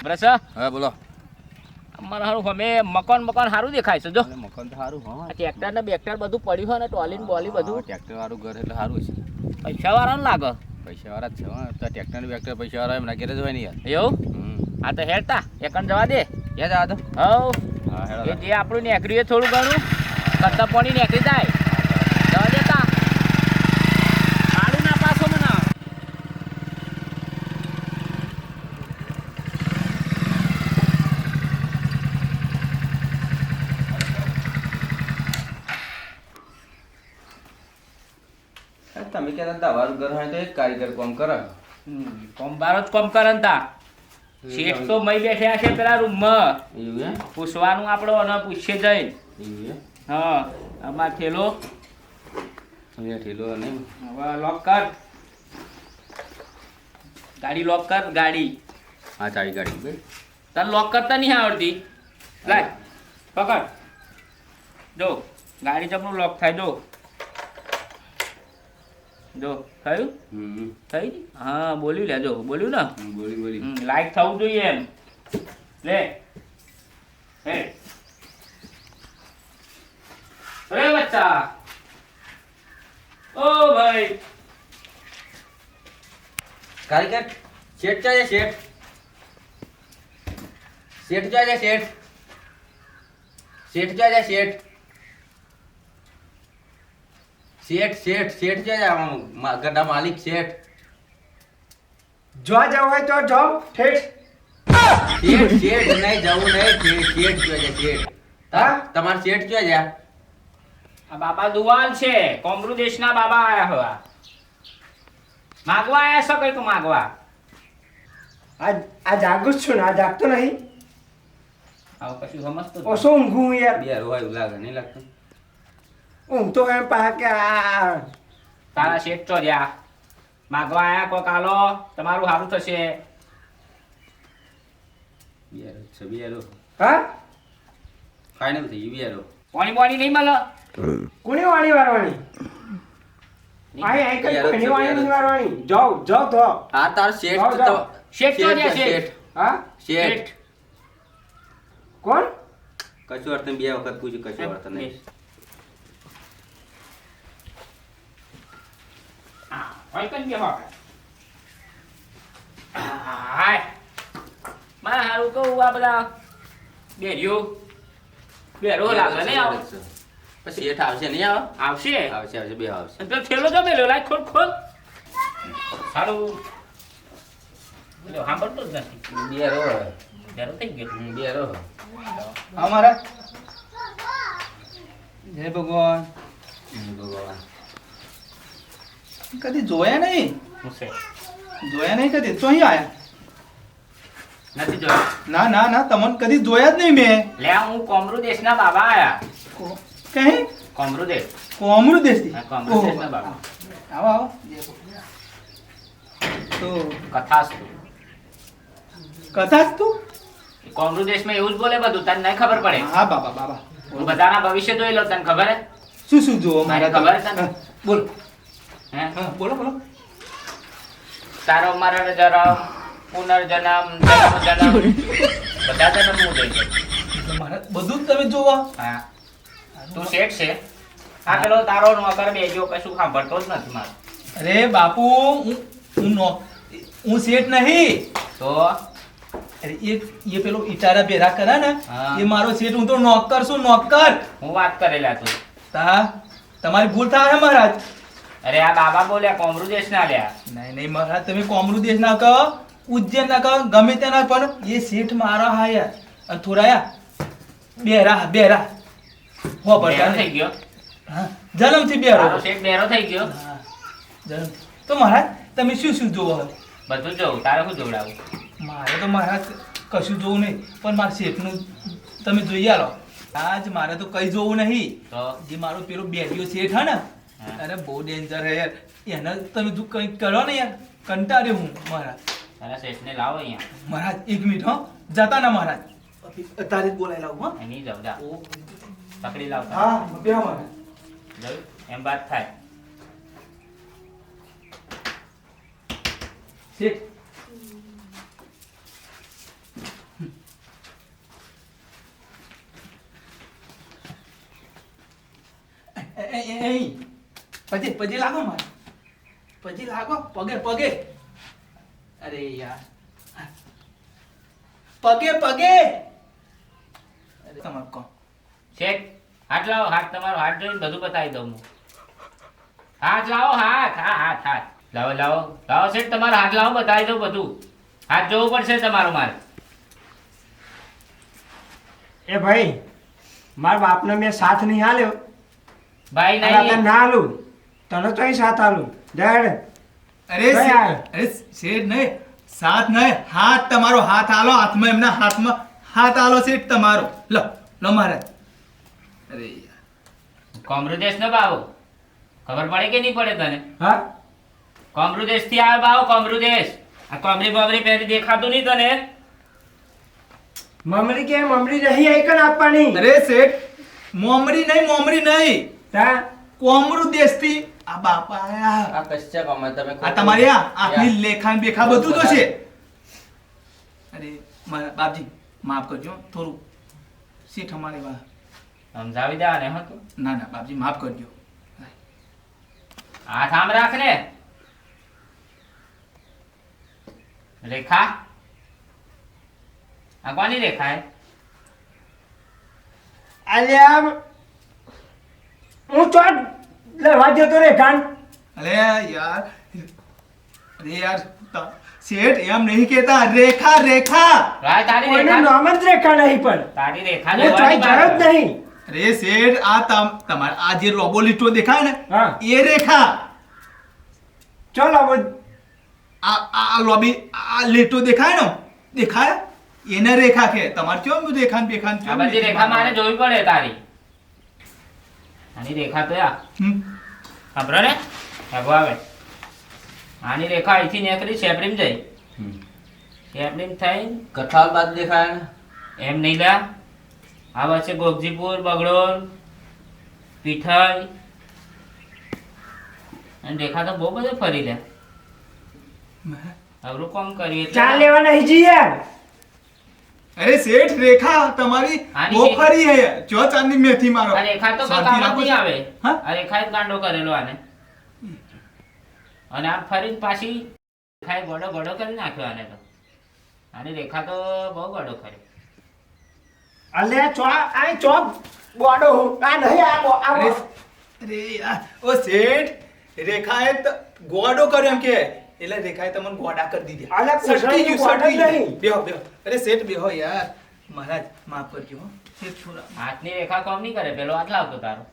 Brush હા? બોલો. અમારે સારું અમે મકાન મકાન સારું દેખાય છે જો. મકાન તો સારું હા. ટ્રેક્ટર ને બેક્ટર બધું પડ્યું હોય ને ટોલી બોલી બધું. ટ્રેક્ટર વાળું ઘર એટલે સારું છે. પૈસા વાળા ને લાગે. પૈસા વાળા જ છે તો ટ્રેક્ટર બેક્ટર પૈસા વાળા એમના ઘેર જ હોય ને યાર. એવું? આ તો હેડતા. એકણ જવા દે. એ જવા દો. હવ. જે આપણું નેકર્યું એ થોડું ઘણું. કરતા પાણી નેકરી જાય જવા દેતા સારું ના પાછો મને તમે કહેતા હતા તમારું ઘર હોય તો એક કારીગર કામ કરે. કોમ બારો જ કોમ કરે તા. શેઠ તો મય બેઠ્યા છે પેલા રૂમમાં. પૂછવાનું આપણો અને પૂછીએ જઈ હા અમાર થેલો અહીંયા ઠેલો હવે લોક કર. ગાડી લોક કર ગાડી. હા ચાવી ગાડી તને લોક કરતા નહીં આવડતી. લાય પકડ. જો ગાડી ચપનું લોક થાય જો. જો થયું હમ થઈ હા બોલ્યું લે જો બોલ્યું ને હમ, બોલી બોલી હમ, લાઈટ થવું જોઈએ એમ લે હે અરે બચ્ચા ઓ ભાઈ કારીગર શેઠ ચાલે શેઠ શેઠ ચાલે શેઠ શેઠ ચાલે શેઠ શેઠ શેઠ શેઠ જો આમ ગડા માલિક શેઠ. જો જવું હોય તો જો ઠેઠ. શેઠ શેઠ નહીં જવું નહીં શેઠ શેઠ જોઈએ શેઠ. હા? તમાર શેઠ જોઈએ આ બાબા દુવાલ છે કોમરૂ દેશના બાબા આયા હવા. માગવા આયા છો કંઈક માગવા? આ આ જાગું જ છું ને આ જાગતો નહીં. આવું કશું સમજતો ઓછો ઊંઘું યાર યાર. હોય લાગે નહીં લાગતું? ઊંઘ તો એમ પા કે આ તારા શેઠ ચો જ્યા માગવા આયા કોક આલો તમારું સારું થશે. બિયારો છે બિયારો હા? ફાઇનલ થઈ ગયું બિયારો પાણી પાણી નહીં મળે? કોની વાણી વારવાની? આઈ આઈ કઈ કોઈની વાણી નહીં વારવાની? જાઓ જાઓ તો આ તાર શેઠ તો. શેઠ શેઠ જ્યાં છે, શેઠ. હા? શેઠ. કોણ? કશું અર્થ બે વખત પૂછ્યું કશું અર્થ નહીં. હા, હોય કઈ બેહો આપણે. હાય. મારે હારું કહું આ બધા બેરીઓ. બેરો લાગે ને આવો. પછી આવશે નહીં આવે? આવશે. આવશે આવશે બે આવશે. અને થેલો જો મેલ્યો લાય ખોલ ખોલ. સારું. પેલો સાંભળતો જ નથી. બેરો થઈ ગયો. હમ, અમારા જય ભગવાન. ભગવાન. કદી જોયા નહીં? જોયા નહીં કદી? તો અહીં આયા? નથી જોયા. ના ના ના તમને કદી જોયા જ નહીં મેં. લે હું કોમરૂ દેશના બાબા આયા. કહે કોમરુ દેશ. કોમરુ દેશ. થી કોમરુ દેશના બાબા. આવો આવો. તો કથાસ્તુ કથા જ તું? કોમરૂ દેશમાં એવું જ બોલે બધું તને નહીં ખબર પડે. હા બાબા બાબા. હું બધાના ભવિષ્ય જોઈ લો તને ખબર હે? શું શું જોવો મારે ખબર? છે બોલ. હે? બોલો બોલો. તારો મરણ જરા પુનર્જન્મ જન્મ જન્મ બધા તને હું જોઈ. બધું જ તમે જોવા. હા. તું શેઠ છે? આ પેલો તારો નોકર બેજો કશું સાંભળતો જ નથી મારો. અરે બાપુ હું હું નો હું શેઠ નહીં. તો? અરે એ એ પેલો ઇટારા ભેરા કરે ને એ મારો શેઠ હું તો નોકર છું નોકર. હું વાત કરેલા તું. તા તમારી ભૂલ થાય મહારાજ? અરે આ બાબા બોલ્યા કોમરુ દેશ ના લ્યા. નહીં નહીં મહારાજ તમે કોમરુ દેશ ના કહો ઉજ્જૈન ના કહો ગમે તેના પણ એ શેઠ મારા હાયા. અને થોડાયા બેરા બેરા. હો પડતા થઈ ગયો. હા જન્મથી બેરો. શેઠ બેરો થઈ ગયો. હા જન્મ. તો મહારાજ તમે શું શું જોવો હવે? બધું જોઉં તારે શું જોવડાવું? મારે તો મહારાજ કશું જોવું નહીં પણ મારા શેઠનું તમે જોઈ આલો. આજ મારે તો કઈ જોવું નહીં. તો? જે મારો પેલો બેરિયો શેઠ હા ને. અરે બહુ ડેન્જર હે યાર એને તમે તું કંઈક કરો ને યાર કંટાળ્યો હું મારા અરે શેઠને લાવો અહીંયા મહારાજ એક મિનિટ હો જતા ના મહારાજ તારે બોલાઈ લાવું હા એની જાવ જા પકડી લાવ હા બેહો મહારાજ જાવ એમ વાત થાય શેઠ Ei, ei, ei. પછી પજે લાગો મારે. પજે લાગો પગે પગે. અરે યાર. પગે પગે. અરે તમારે શેઠ હાથ લાવો હાથ તમારો હાથ જોઈને બધું બતાવી દઉં હું. હાથ લાવો હાથ હા હાથ હાથ. લાવો લાવો લાવો શેઠ તમારો હાથ લાવો બતાવી દઉં બધું. હાથ જોવું પડશે તમારો મારે. એ ભાઈ મારા બાપનો મેં સાથ નહીં હાલ્યો ભાઈ નહીં. ના હાલું તને તો સાથ હાલું ડેડ અરે અરે શેઠ નહીં સાથ નહીં હાથ તમારો હાથ આલો હાથમાં એમના હાથમાં હાથ આલો શેઠ તમારો. લો લો મહારાજ. અરે કોમરુદેશ ને બાવો. ખબર પડે કે નહીં પડે તને? હા? કોમરુદેશથી આવે બાવો કોમરુદેશ. આ કોમરી બોમરી પહેરી દેખાતું નહીં તને? મમરી કે મમરી નહીં આઈકન આપવાની? અરે શેઠ મોમરી નહીં મોમરી નહીં. તા? કોમરુદેશ દેશથી આ બાપા આયા આ કશ્યપ અમે તમે આ તમારી આ આખની લેખાન બેખા બધું તો છે. અરે મારા બાપજી માફ કરજો થોડું શેઠ અમારી વા સમજાવી દે આને હા તું. ના ના બાપજી માફ કરજો. આ થામ રાખ રે રેખા? આ કોની રેખા હે અલ્યા હું ચોટ લડવા તો રે કાન. અરે યાર. અરે યાર શેઠ એમ નહીં કેતા રેખા રેખા. તારી રેખા નામ જ રેખા નહીં પણ. તારી રેખા ચોઈ લેવાની જયો જ નહીં. અરે શેઠ આ તમ તમાર આ જે લોબો લીટો દેખાય ને એ રેખા. ચલો હવે. આ આ આ લોબી આ લીટો દેખાય ને દેખાય? એને રેખા કે તમારે કેમ બધું દેખાન બેખાન આ કેમ બધી રેખા મારે જોવી પડે તારી. આની રેખા તો આ. સાંભળો ને? આવે. આની રેખા અહીંથી નીકળી શેપડીમ જઈ. શેપડીમ થઈ કઠાલ બાદ દેખાય એમ નહીં લા આ વચ્ચે ગોગજીપુર બગડોલ પીઠાઈ. અને રેખા તો બહુ બધે ફરી લે. અવરું કોમ કરીએ ચા લેવા નહીં જઈએ અરે શેઠ રેખા તમારી આની બહુ શેઠ- ફરી હે. જો ચાંદી મેથી મારો. રેખા તો કામ છો? આવે. હા? રેખા ગાંડો કરેલો આને. અને આ ફરી પાછી રેખાએ ગોડો ગોડો કરી નાખ્યો આને તો. આની રેખા તો બહુ ગોડો કર્યો. અલે ચો આ ચો ગોડો હું. આ નહીં આ બો- આ યાર, ઓ શેઠ રેખાએ તો ગોડો કર્યો એમ કે. એટલે રેખાએ તમને ગોડા કરી દીધી. આલા સટકી ગયું, સટકી ગયું. નહીં. બેહો બેહો. અરે શેઠ બેહો યાર. મહારાજ માફ કરજો હો. શેઠ છોરા હાથની રેખા કામ નહીં કરે? પેલો હાથ લાવતો તારો.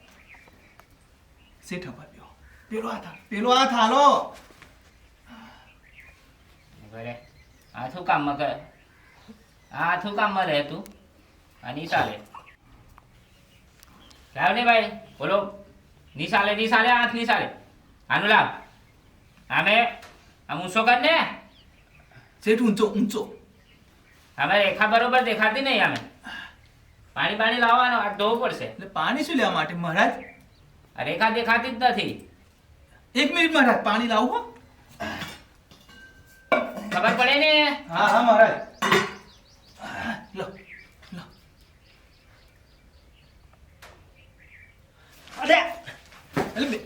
શેઠ અપાર બેહો. પેલો હાથ પેલો હાથ હાલો. બરે આ શું કામમાં કરે? આ શું કામમાં રહે તું? આ નિશાલે ચાલે લાવ ને ભાઈ. બોલો. નિશાલે નિશાલે હાથની ચાલે આનું લાવ. આમે આમ ઊંચો કર ને. શેઠ ઊંચો ઊંચો. હવે રેખા બરોબર દેખાતી નહીં અમે પાણી પાણી લાવવાનો આ ધોવું પડશે. એટલે પાણી શું લેવા માટે મહારાજ? આ રેખા દેખાતી જ નથી. એક મિનિટ મહારાજ પાણી લાવું ખબર પડે ને? હા હા મહારાજ. લો લો. અરે!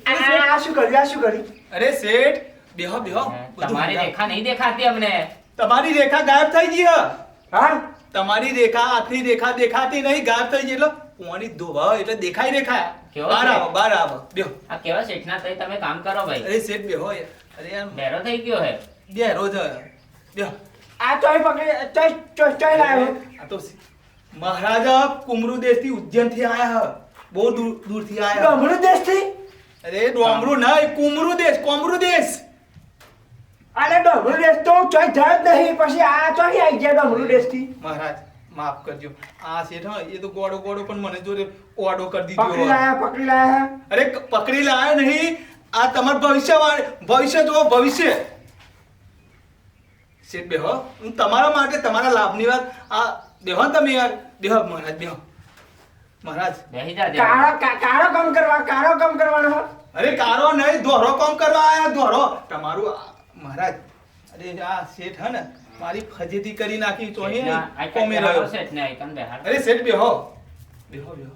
આ આ શું કર્યું? આ શું કર્યું? અરે શેઠ બેહો બેહો. તમારી. રેખા નહીં દેખાતી અમને. તમારી રેખા ગાયબ થઈ ગઈ હા. તમારી રેખા આખરી રેખા દેખાતી નહીં ગાયબ થઈ ગઈ. એટલે પોણી ધોવા એટલે દેખાય રેખા બાર આવો બાર આવો. બેહો. આ કેવા શેઠના થઈ તમે કામ કરો ભાઈ? અરે શેઠ બેહો યાર. અરે યાર બેરો થઈ ગયો હે. બેરો જ બેહો. આ ચોય પકડી ચોય ચોય ચોય લાવ્યો આ તો મહારાજા કુમરુ દેશથી ઉજ્જૈનથી આયા હ. બહુ દૂર દૂરથી આયા કુમરુ દેશ દેશથી? અરે ડોમરું નહીં કુમરુ દેશ કોમરુ દેશ. અરે ડમણું દેશ તો ચોય જ નહીં પછી આ ચોય આવી ગયા ડમણું દેશથી મહારાજ માફ કરજો. આ શેઠ હા એ તો ગોડો ગોડો પણ મને જોડે ઓડો કરી પકડી લાયા પકડી લાયા અરે પકડી લાયા નહીં. આ તમાર ભવિષ્ય ભવિષ્ય જો ભવિષ્ય. શેઠ બેહો હું તમારા માટે તમારા લાભની વાત આ બેહો ને તમે યાર. બેહો મહારાજ બેહો. મહારાજ. બેસી જા કાળો કાળો કામ કરવા કાળો કામ કરવાનો હો. અરે કારો નહીં ધોરો કામ કરવા આયા ધોરો તમારું મહારાજ અરે આ શેઠ હે ને મારી ફજેતી કરી નાખી તો અહીં કોમે રહ્યો. અરે શેઠ બેહો બેહો બેહો.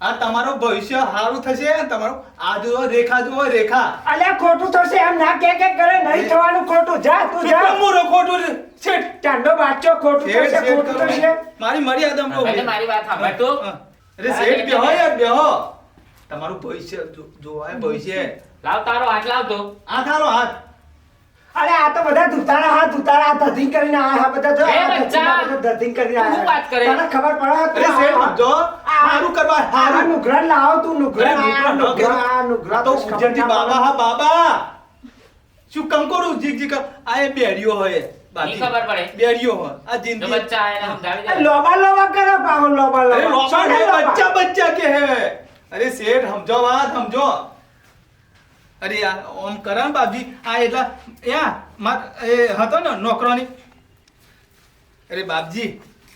આ તમારું ભવિષ્ય સારું થશે તમારું. આ જુઓ રેખા જુઓ રેખા. અલ્યા ખોટું થશે એમ ના કે કે કરે નહીં થવાનું ખોટું. જા તું જા. મોટો ખોટું છે. શેઠ, ચાંદો બાચો ખોટું થશે ખોટું થશે. મારી મર્યાદા. એટલે મારી વાત સાંભળ તો અરે શેઠ બેહો યાર બેહો. તમારું ભવિષ્ય જો- જોવાય ભવિષ્ય. લાવ તારો હાથ લાવ તો. આ તારો હાથ. અરે આ તો બધા દુતારા હા દુતારા આ ધતિંગ કરીને આ હા બધા જો એ બચ્ચા! કરીને આ શું વાત કરે? તને ખબર પડે? અરે શેઠ જો સારું કરવા આ સારું નુગરણ લાવો તું નુગરણ અરે આ આ તો ઉજ્જૈનથી બાબા હા બાબા. શું કંકોડું જીગ જીગ આ એ બેડીઓ હોય બાકી. ખબર પડે. બેડીઓ હોય આ જિંદગી. બચ્ચા એને સમજાવી દે. લોબા લોબા કરે લોબા લોબા. બચ્ચા બચ્ચા કે હે. અરે શેઠ સમજો વાત સમજો. અરે આ ઓમ કરા ને બાપજી. આ એટલા યા માર એ હતો ને નોકરોની? અરે બાપજી.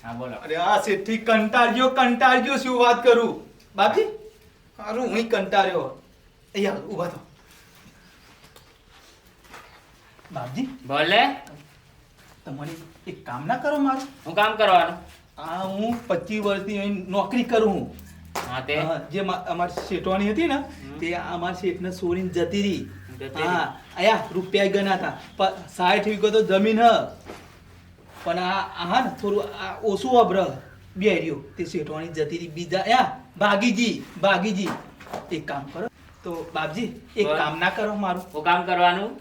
હા બોલો. અરે આ શેઠથી કંટાળ્યો કંટાળ્યો શું વાત કરું? બાપજી અરે હું કંટાળ્યો. અહીંયા ઊભા થો. બાપજી. બોલે. તમારી એક કામ ના કરો મારું? હું કામ કરવાનું? આ હું પચીસ વર્ષથી નોકરી કરું હું. હા તે. જે અમાર શેઠવાની હતી ને તે અમાર શેઠને સોરીને જતી રહી. હા આયા રૂપિયા ગણા હતા. સાઠ વીઘો તો જમીન હ. પણ આ હા ને થોડું આ ઓછું અબ્ર બે રહ્યો. તે શેઠવાની જતી રહી. બીજા યા ભાગીજી ભાગીજી. એક કામ કરો. તો બાપજી એક કામ ના કરો મારું. હું કામ કરવાનું?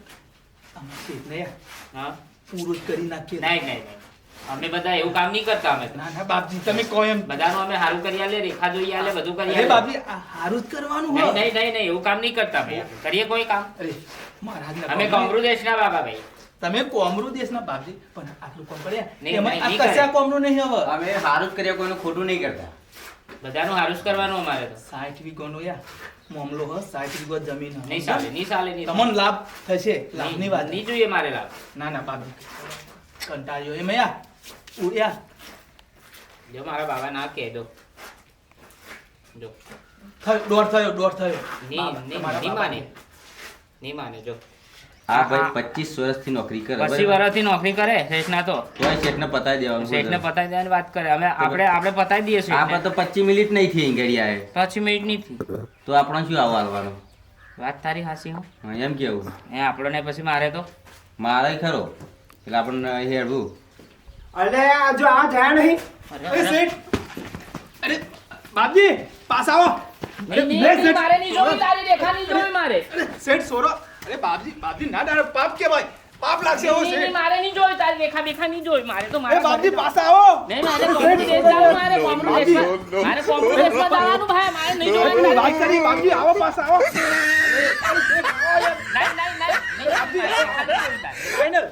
અમારા શેઠને યા હા. પૂરું જ કરી નાખીએ. નહીં નહીં નહીં. અમે બધા એવું કામ નહીં કરતા અમે. ના ના બાપજી તમે કહો એમ. બધાનું અમે હારું કરી આલે રેખા જોઈ આલે બધું કરી આલે બાપજી આ હારું જ કરવાનું હોય. નહીં નહીં નહીં એવું કામ નહીં કરતા અમે. કરીએ કોઈ કામ. અરે મહારાજ અમે કોમરૂ દેશના બાબા ભાઈ. તમે કોમરૂ દેશના બાપજી પણ આટલું કોમ કર્યા નહીં, એમાં આ કશા કોમરૂ નહીં હવે? અમે સારું જ કરીએ કોઈનું ખોટું નહીં કરતા. બધાનું હારું જ કરવાનું અમારે તો. સાઠ વીઘોનો યા. મામલો હ સાઠ વીઘો જમીન નહીં ચાલે નહીં ચાલે નહીં તમને લાભ થશે લાભની વાત. નહીં જોઈએ મારે લાભ. ના ના બાપજી. કંટાળ્યો એમ યા? ઉડ્યા. જો મારા બાબા ના કહે દો. જો. થયો દોઢ થયો દોઢ થયો. બાબા. માને. નહીં માને જો. આ ભાઈ પચીસ વર્ષથી નોકરી કરે પચીસ? વર્ષથી નોકરી કરે શેઠના તો. તોય શેઠને પતાવી દેવાનું શેઠને ને પતાવી દેવાની વાત કરે. અમે આપણે આપણે પતાવી દઈએ આપણે તો પચીસ મિનિટ નહીં થઈ ઘડિયાળે. પચીસ મિનિટ નહીં થઈ. તો આપણે શું આવવા આવવાનું વાત તારી હાસી હું એમ કેવું? એ આપણને પછી મારે તો. મારે ખરો. એટલે આપણને હેડવું. અલે આ જો આ જાય નહીં. અરે, અરે. અરે. બાપજી પાસ આવો. મારે નહીં જોવી તારી રેખા નહીં જોવી મારે. અરે સોરો. અરે બાપજી બાપજી ના ડાળો પાપ કે ભાઈ પાપ લાગશે નહીં, નહીં, મારે નહીં જોવી તારી રેખા બેખા નહીં જોવી. મારે તો મારે બાપજી પાસ આવો. નહીં મારે કોમ્પ્યુટર દેખાવ મારે કોમ્પ્યુટર મારે કોમ્પ્યુટર દેશમાં જવાનું ભાઈ મારે નહીં જોવાનું વાત કરી બાપજી આવો પાસ આવો. નહીં, નહીં, નહીં ફાઇનલ